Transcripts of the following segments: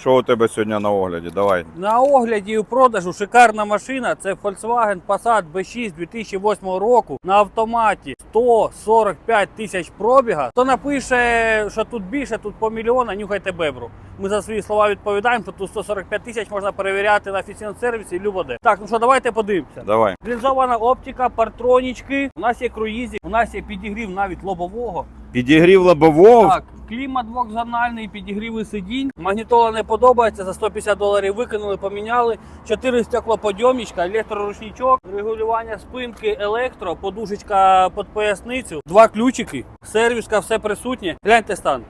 Що у тебе сьогодні на огляді? Давай. На огляді і у продажу шикарна машина. Це Volkswagen Passat B6 2008 року на автоматі 145 тисяч пробіга. Хто напише, що тут більше, тут по мільйона, нюхайте бебру. Ми за свої слова відповідаємо, що тут 145 тисяч можна перевіряти на офіційному сервісі любоде. Так, ну що, давайте подивимося. Давай. Лінзована оптика, партронічки. У нас є круїзі, у нас є підігрів навіть лобового. Підігрів лобового. Так, клімат двохзональний, підігріви сидінь. Магнітола не подобається, за 150 доларів викинули, поміняли. Чотири стеклоподйомничка, електроручничок, регулювання спинки, електро, подушечка під поясницю, два ключики, сервіска, все присутнє. Гляньте стан.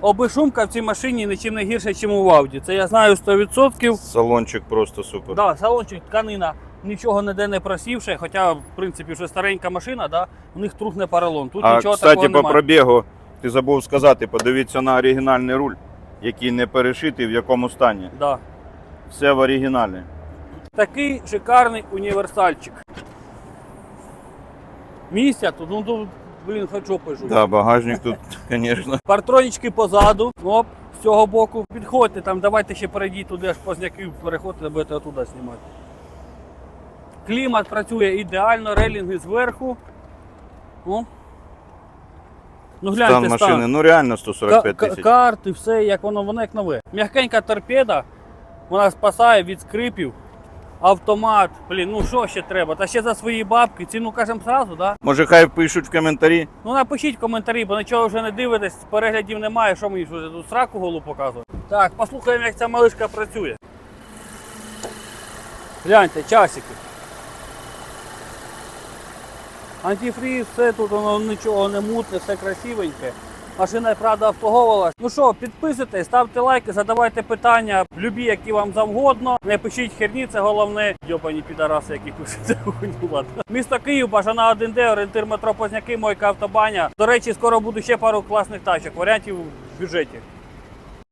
Обишумка в цій машині нічим не гірше, ніж у Audi. Це я знаю 100%. Салончик просто супер. Да, салончик, тканина, нічого ніде не просівши, хоча, в принципі, вже старенька машина, да, у них трухне поролон. Тут а нічого кстати, такого по пробігу ти забув сказати, подивіться на оригінальний руль, який не перешитий, в якому стані. Да. Все в оригіналі. Такий шикарний універсальчик. Місця тут, ну тут, блін, хоч жопою жуй. Да, багажник тут, звісно. Партронічки позаду, оп, з цього боку. Підходьте там, давайте ще перейдіть туди, аж позняків переходьте, будете оттуда знімати. Клімат працює ідеально, релінги зверху. О. Ну гляньте Стан машини, ну реально 145 Ка- ка- тисяч. Карти, все, як воно, воно як нове. М'якенька торпеда, вона спасає від скрипів. Автомат, блін, ну що ще треба? Та ще за свої бабки, ціну кажемо зразу, да? Може, хай пишуть в коментарі. Ну напишіть в коментарі, бо нічого вже не дивитесь, переглядів немає, що мені вже тут сраку голу показувати. Так, послухаємо, як ця малишка працює. Гляньте, часики. Антифріз, все тут воно нічого не мутне, все красивеньке. Машина, правда, обслуговувалась. Ну що, підписуйтесь, ставте лайки, задавайте питання, любі, які вам завгодно. Не пишіть херні, це головне. Йобані підараси, які пишуть ладно. Місто Київ, бажана 1Д, орієнтир метро Позняки, Мойка автобаня. До речі, скоро буде ще пару класних тачок, варіантів в бюджеті.